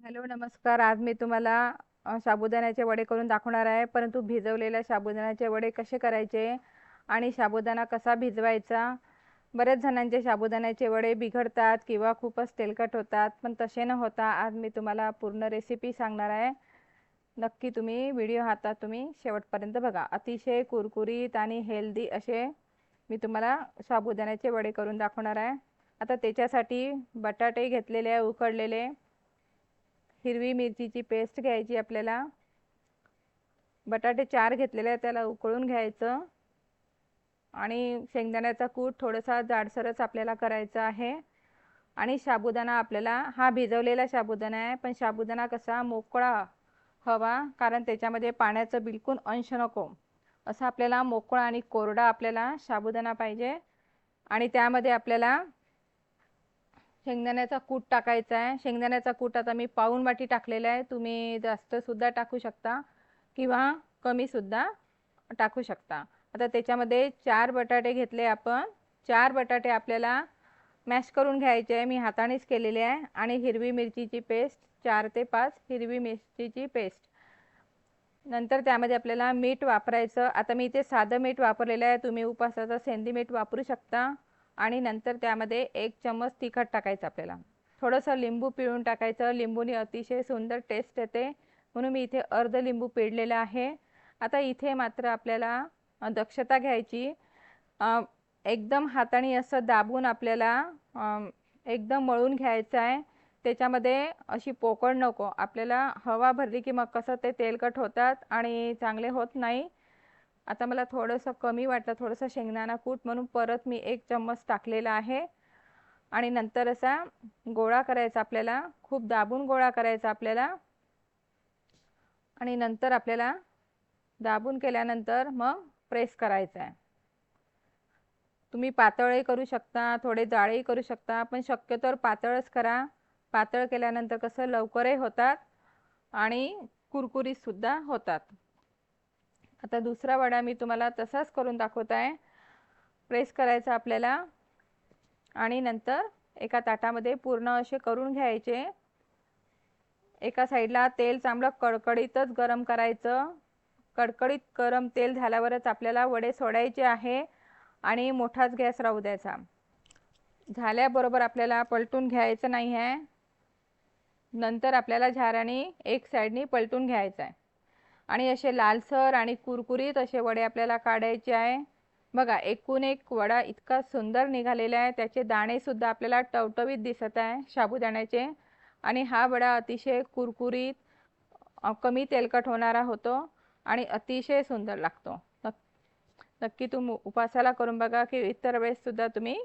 Hello नमस्कार. आज मी तुम्हाला साबुदाण्याचे वडे करून दाखवणार आहे. परंतु भिजवलेल्या साबुदाण्याचे वडे कसे करायचे आणि साबुदाणा कसा भिजवायचा? बऱ्याच जणांचे साबुदाण्याचे वडे बिघडतात किंवा खूपच तेलकट होतात पण तसे न होता आज मी तुम्हाला पूर्ण रेसिपी सांगणार आहे. नक्की तुम्ही व्हिडिओ हातात तुम्ही शेवटपर्यंत बघा. अतिशय कुरकुरीत आणि हेल्दी असे मी तुम्हाला साबुदाण्याचे वडे करून दाखवणार आहे. आता त्याच्यासाठी बटाटे घेतलेले आहे उकडलेले. हिरवी मिरचीची पेस्ट घ्यायची आपल्याला. बटाटे चार घेतलेले आहे त्याला उकळून घ्यायचं. आणि शेंगदाण्याचा कूट थोडासा जाडसरच आपल्याला करायचा आहे. आणि साबुदाणा आपल्याला हा भिजवलेला साबुदाणा आहे पण साबुदाणा कसा मोकळा हवा कारण त्याच्यामध्ये पाण्याचं बिलकुल अंश नको. असा आपल्याला मोकळा आणि कोरडा आपल्याला साबुदाणा पाहिजे. आणि त्यामध्ये आपल्याला शेंगदाण्याचा कूट टाकायचा आहे. शेंगदाण्याचा कूट आता मी पाऊन वाटी टाकलेला आहे. तुम्ही जास्तसुद्धा टाकू शकता किंवा कमीसुद्धा टाकू शकता. आता त्याच्यामध्ये चार बटाटे घेतले आपण. चार बटाटे आपल्याला मॅश करून घ्यायचे आहे. मी हातानेच केलेले आहे. आणि हिरवी मिरचीची पेस्ट चार ते पाच हिरवी मिरचीची पेस्ट. नंतर त्यामध्ये आपल्याला मीठ वापरायचं. आता मी इथे साधं मीठ वापरलेलं आहे. तुम्ही उपासाचं सेंदी मीठ वापरू शकता. आणि नंतर त्यामध्ये एक चम्मच तिखट टाकायचं आपल्याला. थोडंसं लिंबू पिळून टाकायचं. लिंबूने अतिशय सुंदर टेस्ट येते. म्हणून मी इथे अर्ध लिंबू पिळलेलं आहे. आता इथे मात्र आपल्याला दक्षता घ्यायची. एकदम हाताने असं दाबून आपल्याला एकदम मळून घ्यायचं आहे. त्याच्यामध्ये अशी पोकळ नको. आपल्याला हवा भरली की मग कसं ते तेलकट होतात आणि चांगले होत नाही. आता मला थोडंसं कमी वाटलं थोडंसं शेंगदाणा कूट म्हणून परत मी एक चम्मच टाकलेला आहे. आणि नंतर असा गोळा करायचा आपल्याला खूप दाबून गोळा करायचा आपल्याला. आणि नंतर आपल्याला दाबून केल्यानंतर मग प्रेस करायचा आहे तुम्ही पातळही करू शकता थोडे जाळेही करू शकता पण शक्यतोवर पातळच करा. पातळ केल्यानंतर कसं लवकरही होतात आणि कुरकुरीतसुद्धा होतात. आता दुसरा वडा मी तुम्हाला तसाच करून दाखवत आहे. प्रेस करायचा आपल्याला. आणि नंतर एका ताटामध्ये पूर्ण असे करून घ्यायचे. एका साईडला तेल चांगलं कडकडीतच गरम करायचं. कडकडीत गरम तेल झाल्यावरच आपल्याला वडे सोडायचे आहे आणि मोठाच गॅस राहू द्यायचा. झाल्याबरोबर आपल्याला पलटून घ्यायचं नाही आहे नंतर आपल्याला झाराने एक साईडनी पलटून घ्यायचं आहे आणि असे लालसर आणि कुरकुरीत असे वडे आपल्याला काढायचे आहे. बघा एकूण एक वडा इतका सुंदर निघालेला आहे. त्याचे दाणेसुद्धा आपल्याला टवटवीत दिसत आहे साबुदाण्याचे. आणि हा वडा अतिशय कुरकुरीत कमी तेलकट होणारा होतो आणि अतिशय सुंदर लागतो. नक्की तुम्ही उपासाला करून बघा की इतर वेळेससुद्धा तुम्ही